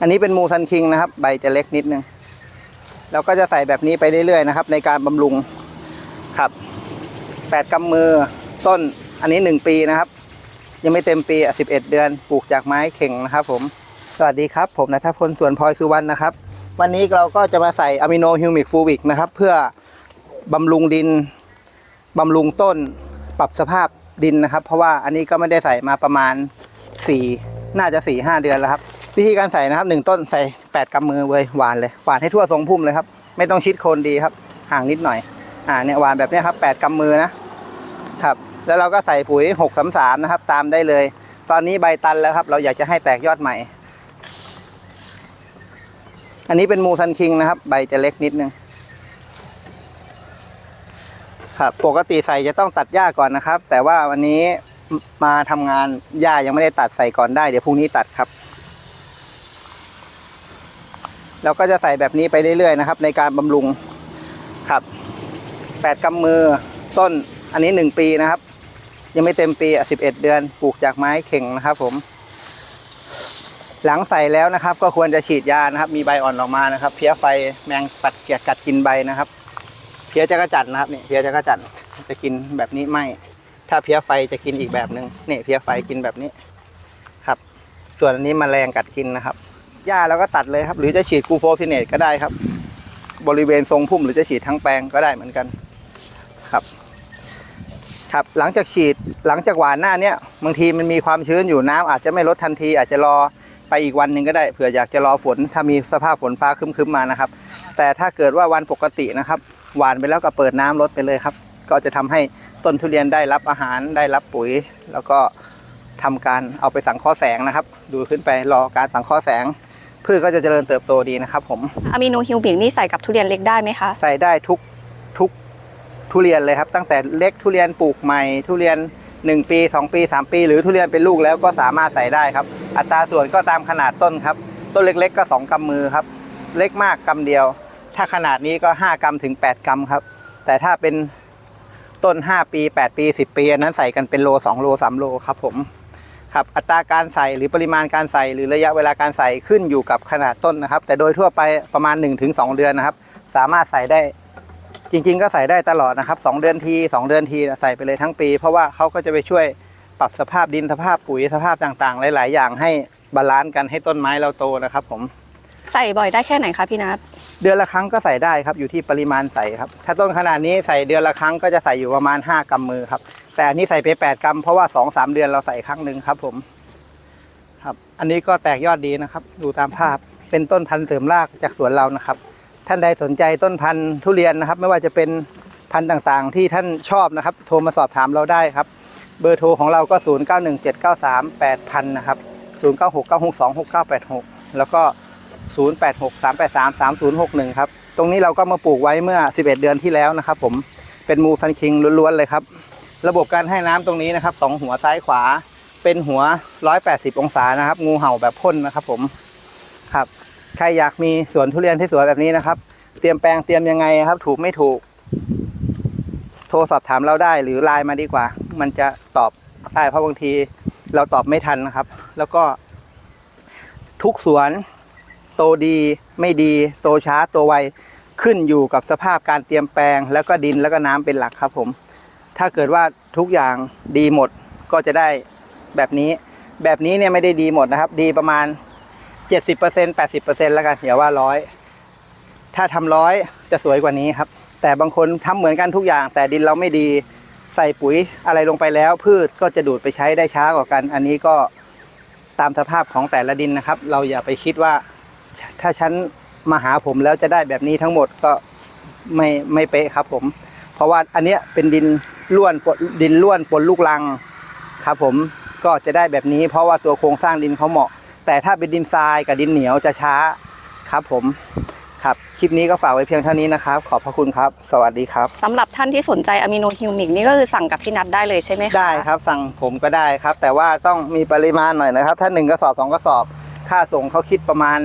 อันนี้เป็นมูซันคิงนะครับ ใบจะเล็กนิดนึงแล้วก็จะใส่แบบนี้ไปเรื่อยๆนะครับ ในการบำรุงครับแปดกำมือต้นอันนี้หนึ่งปีนะครับ ยังไม่เต็มปีอะสิบเอ็ดเดือนปลูกจากไม้เข่งนะครับ ผม สวัสดีครับ ผมนัทพลสวนพลอยสุวรรณนะครับ วันนี้เราก็จะมาใส่อะมิโนฮิวมิกฟูวิกนะครับ เพื่อบำรุงดินบำรุงต้นปรับสภาพดินนะครับ เพราะว่าอันนี้ก็ไม่ได้ใส่มาประมาณสี่น่าจะสี่ห้าเดือนแล้วครับ วิธีการใส่นะครับหนึ่งต้นใส่แปดกำมือเลยหวานเลยหวานให้ทั่วทรงพุ่มเลยครับ ไม่ต้องชิดโคนดีครับ ห่างนิดหน่อย อ่าเนี่ยหวานแบบนี้ครับแปดกำมือนะครับ แล้วเราก็ใส่ปุ๋ยหกสามสามนะครับ ตามได้เลย ตอนนี้ใบตันแล้วครับ เราอยากจะให้แตกยอดใหม่ อันนี้เป็นมูซันคิงนะครับ ใบจะเล็กนิดนึงครับปกติใส่จะต้องตัดหญ้าก่อนนะครับ แต่ว่าวันนี้มาทำงานหญ้ายังไม่ได้ตัดใส่ก่อนได้เดี๋ยวพรุ่งนี้ตัดครับ เราก็จะใส่แบบนี้ไปเรื่อยๆนะครับ ในการบำรุงครับแปดกำมือต้นอันนี้หนึ่งปีนะครับ ยังไม่เต็มปีอะสิบเอ็ดเดือนปลูกจากไม้เข่งนะครับ ผม หลังใส่แล้วนะครับ ก็ควรจะฉีดยานะครับ มีใบอ่อนออกมานะครับ เพี้ยไฟแมงปัดเกียกกัดกินใบนะครับ เพี้ยจักรจันทร์นะครับเนี่ยเพี้ยจักรจันทร์จะกินแบบนี้ไม่ถ้าเพี้ยไฟจะกินอีกแบบหนึ่งเนี่ยเพี้ยไฟกินแบบนี้ ครับ ส่วนอันนี้มแมลงกัดกินนะครับ หญ้าเราก็ตัดเลยครับ หรือจะฉีดกูโฟซิเนตก็ได้ครับ บริเวณทรงพุ่มหรือจะฉีดทั้งแปลงก็ได้เหมือนกันครับครับหลังจากฉีดหลังจากหวานหน้าเนี้ยบางทีมันมีความชื้นอยู่น้ำอาจจะไม่ลดทันที อาจจะรอไปอีกวันหนึ่งก็ได้เผื่ออยากจะรอฝนถ้ามีสภาพฝนฟ้าครึ้มๆมานะครับ แต่ถ้าเกิดว่าวันปกตินะครับ หวานไปแล้วก็เปิดน้ำลดไปเลยครับ ก็จะทำให้ต้นทุเรียนได้รับอาหารได้รับปุ๋ย แล้วก็ทำการเอาไปสังเคราะห์แสงนะครับ ดูขึ้นไปรอการสังเคราะห์แสง พืชก็จะเจริญเติบโตดีนะครับผมอะมิโนฮิวมิกนี่ใส่กับทุเรียนเล็กได้ไหมคะ ใส่ได้ทุกทุกทุเรียนเลยครับ ตั้งแต่เล็กทุเรียนปลูกใหม่ ทุเรียน 1 ปี 2 ปี 3 ปี หรือทุเรียนเป็นลูกแล้วก็สามารถใส่ได้ครับ อัตราส่วนก็ตามขนาดต้นครับ ต้นเล็กๆก็ 2กำมือครับ เล็กมากกำเดียว ถ้าขนาดนี้ก็ 5กำถึง 8กำครับ แต่ถ้าเป็นต้น 5 ปี 8 ปี 10 ปีอันนั้นใส่กันเป็นโล 2 โล 3 โลครับผม ครับอัตราการใส่หรือปริมาณการใส่หรือระยะเวลาการใส่ขึ้นอยู่กับขนาดต้นนะครับ แต่โดยทั่วไปประมาณ 1-2 เดือนนะครับ สามารถใส่ได้จริงๆ ก็ใส่ได้ตลอดนะครับ 2 เดือนที2เดือนทีใส่ไปเลยทั้งปี เพราะว่าเขาก็จะไปช่วยปรับสภาพดินสภาพปุ๋ยสภาพต่างๆ หลาย ๆ อย่างให้บาลานซ์กันให้ต้นไม้เราโตนะครับ ผมใส่บ่อยได้แค่ไหนคะพี่นัทเดือนละครั้งก็ใส่ได้ครับอยู่ที่ปริมาณใส่ครับ ถ้าต้นขนาดนี้ใส่เดือนละครั้งก็จะใส่อยู่ประมาณ 5กำมือครับ แต่อันนี้ใส่ไป8กำเพราะว่า2-3เดือนเราใส่ครั้งหนึ่งครับ ผม ครับ อันนี้ก็แตกยอดดีนะครับ ดูตามภาพเป็นต้นพันธุ์เสริมรากจากสวนเรานะครับ ท่านใดสนใจต้นพันธุ์ทุเรียนนะครับ ไม่ว่าจะเป็นพันธุ์ต่างๆ ที่ท่านชอบนะครับ โทรมาสอบถามเราได้ครับ เบอร์โทรของเราก็ 0917938000 นะครับ 0969626986 แล้วก็ 0863833061 ครับ ตรงนี้เราก็มาปลูกไว้เมื่อ 11 เดือนที่แล้วนะครับ ผมเป็นมูซันคิงล้วนๆเลยครับ ระบบการให้น้ำตรงนี้นะครับสองหัวซ้ายขวาเป็นหัว 180 องศานะครับ งูเห่าแบบพ่นนะครับ ผมครับ ใครอยากมีสวนทุเรียนที่สวยแบบนี้นะครับ เตรียมแปลงเตรียมยังไงครับ ถูกไม่ถูก โทรสอบถามเราได้หรือไลน์มาดีกว่า มันจะตอบได้เพราะบางทีเราตอบไม่ทันนะครับ แล้วก็ ทุกสวน โตดีไม่ดี โตช้าโตไวขึ้นอยู่กับสภาพการเตรียมแปลง แล้วก็ดินแล้วก็น้ำเป็นหลักครับ ผม ถ้าเกิดว่าทุกอย่างดีหมดก็จะได้แบบนี้ แบบนี้เนี่ยไม่ได้ดีหมดนะครับ ดีประมาณ 70% 80%แล้วกันอย่าว่าร้อยถ้าทำร้อยจะสวยกว่านี้ครับ แต่บางคนทำเหมือนกันทุกอย่าง แต่ดินเราไม่ดีใส่ปุ๋ยอะไรลงไปแล้ว พืชก็จะดูดไปใช้ได้ช้ากว่ากัน อันนี้ก็ตามสภาพของแต่ละดินนะครับ เราอย่าไปคิดว่า ถ้าฉันมาหาผมแล้วจะได้แบบนี้ทั้งหมดก็ไม่ไม่เป๊ะครับผม เพราะว่าอันเนี้ยเป็นดิน ล้วนปนดินล้วนปนลูกรังครับผมก็จะได้แบบนี้เพราะว่าตัวโครงสร้างดินเขาเหมาะ แต่ถ้าเป็นดินทรายกับดินเหนียวจะช้าครับผมครับ คลิปนี้ก็ฝากไว้เพียงเท่านี้นะครับ ขอบพระคุณครับ สวัสดีครับสำหรับท่านที่สนใจอะมิโนฮิวมิกนี่ก็คือสั่งกับพี่นัทได้เลยใช่ไหมคะได้ครับ สั่งผมก็ได้ครับ แต่ว่าต้องมีปริมาณหน่อยนะครับ ถ้าหนึ่งกระสอบสองกระสอบ ค่าส่งเขาคิดประมาณ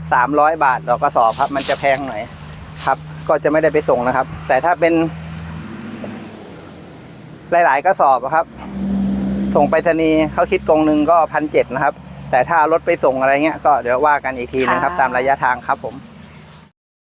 300 บาทต่อกระสอบครับ มันจะแพงหน่อยครับ ก็จะไม่ได้ไปส่งนะครับ แต่ถ้าเป็น หลายๆกระสอบอะครับ ส่งไปรษณีย์เขาคิดกรงหนึ่งก็พันเจ็ดนะครับ แต่ถ้ารถไปส่งอะไรเงี้ยก็เดี๋ยวว่ากันอีกทีนะครับค่ะตามระยะทางครับผมค